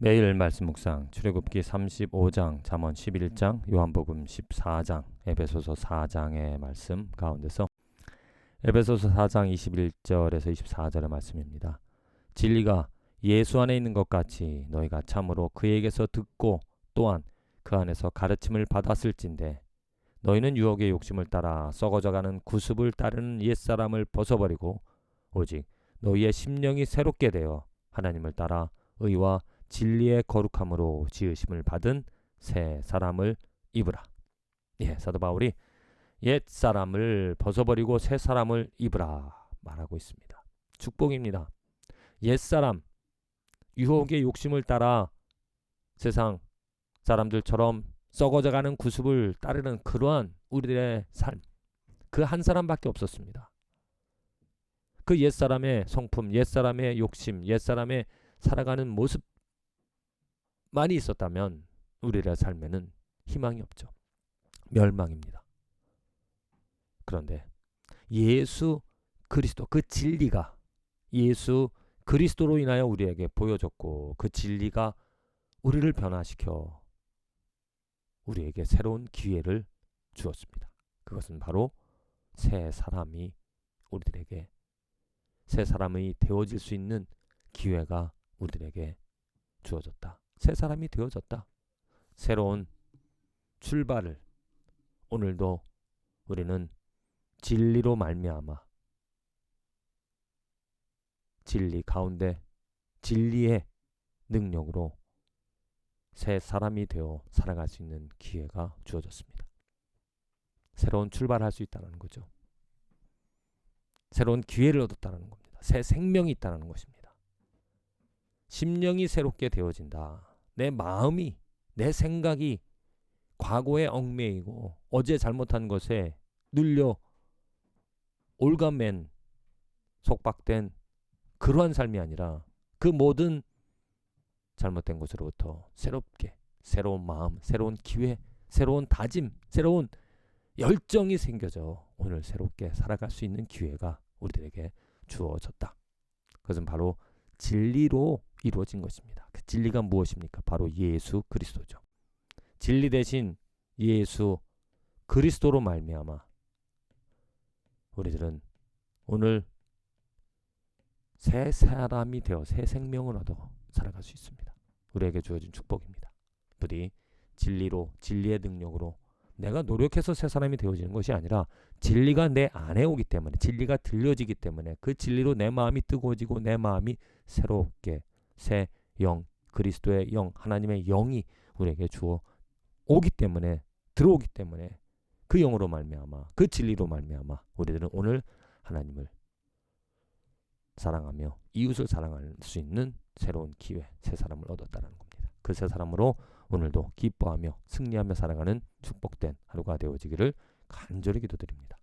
매일 말씀 묵상 출애굽기 35장, 잠언 11장, 요한복음 14장, 에베소서 4장의 말씀 가운데서 에베소서 4장 21절에서 24절의 말씀입니다. 진리가 예수 안에 있는 것 같이 너희가 참으로 그에게서 듣고 또한 그 안에서 가르침을 받았을진데 너희는 유혹의 욕심을 따라 썩어져가는 구습을 따르는 옛사람을 벗어버리고 오직 너희의 심령이 새롭게 되어 하나님을 따라 의와 진리의 거룩함으로 지으심을 받은 새 사람을 입으라. 예, 사도 바울이 옛 사람을 벗어버리고 새 사람을 입으라 말하고 있습니다. 축복입니다. 옛 사람 유혹의 욕심을 따라 세상 사람들처럼 썩어져가는 구습을 따르는 그러한 우리들의 삶. 그 한 사람밖에 없었습니다. 그 옛사람의 성품, 옛사람의 욕심, 옛사람의 살아가는 모습 많이 있었다면 우리의 삶에는 희망이 없죠. 멸망입니다. 그런데 예수 그리스도 그 진리가 예수 그리스도로 인하여 우리에게 보여졌고 그 진리가 우리를 변화시켜 우리에게 새로운 기회를 주었습니다. 그것은 바로 새 사람이 우리들에게 새 사람이 되어질 수 있는 기회가 우리들에게 주어졌다. 새 사람이 되어졌다. 새로운 출발을 오늘도 우리는 진리로 말미암아 진리 가운데 진리의 능력으로 새 사람이 되어 살아갈 수 있는 기회가 주어졌습니다. 새로운 출발할 수 있다는 거죠. 새로운 기회를 얻었다는 겁니다. 새 생명이 있다는 것입니다. 심령이 새롭게 되어진다. 내 마음이, 내 생각이 과거에 얽매이고 어제 잘못한 것에 눌려 올가맨 속박된 그러한 삶이 아니라 그 모든 잘못된 것으로부터 새롭게 새로운 마음, 새로운 기회, 새로운 다짐, 새로운 열정이 생겨져 오늘 새롭게 살아갈 수 있는 기회가 우리들에게 주어졌다. 그것은 바로 진리로 이루어진 것입니다. 그 진리가 무엇입니까? 바로 예수 그리스도죠. 진리 대신 예수 그리스도로 말미암아 우리들은 오늘 새 사람이 되어 새 생명을 얻어 살아갈 수 있습니다. 우리에게 주어진 축복입니다. 부디 진리로 진리의 능력으로 내가 노력해서 새 사람이 되어지는 것이 아니라 진리가 내 안에 오기 때문에 진리가 들려지기 때문에 그 진리로 내 마음이 뜨거워지고 내 마음이 새롭게 새 영 그리스도의 영 하나님의 영이 우리에게 주어 오기 때문에 들어오기 때문에 그 영으로 말미암아 그 진리로 말미암아 우리들은 오늘 하나님을 사랑하며 이웃을 사랑할 수 있는 새로운 기회 새 사람을 얻었다는 겁니다. 그 새 사람으로 오늘도 기뻐하며 승리하며 살아가는 축복된 하루가 되어지기를 간절히 기도드립니다.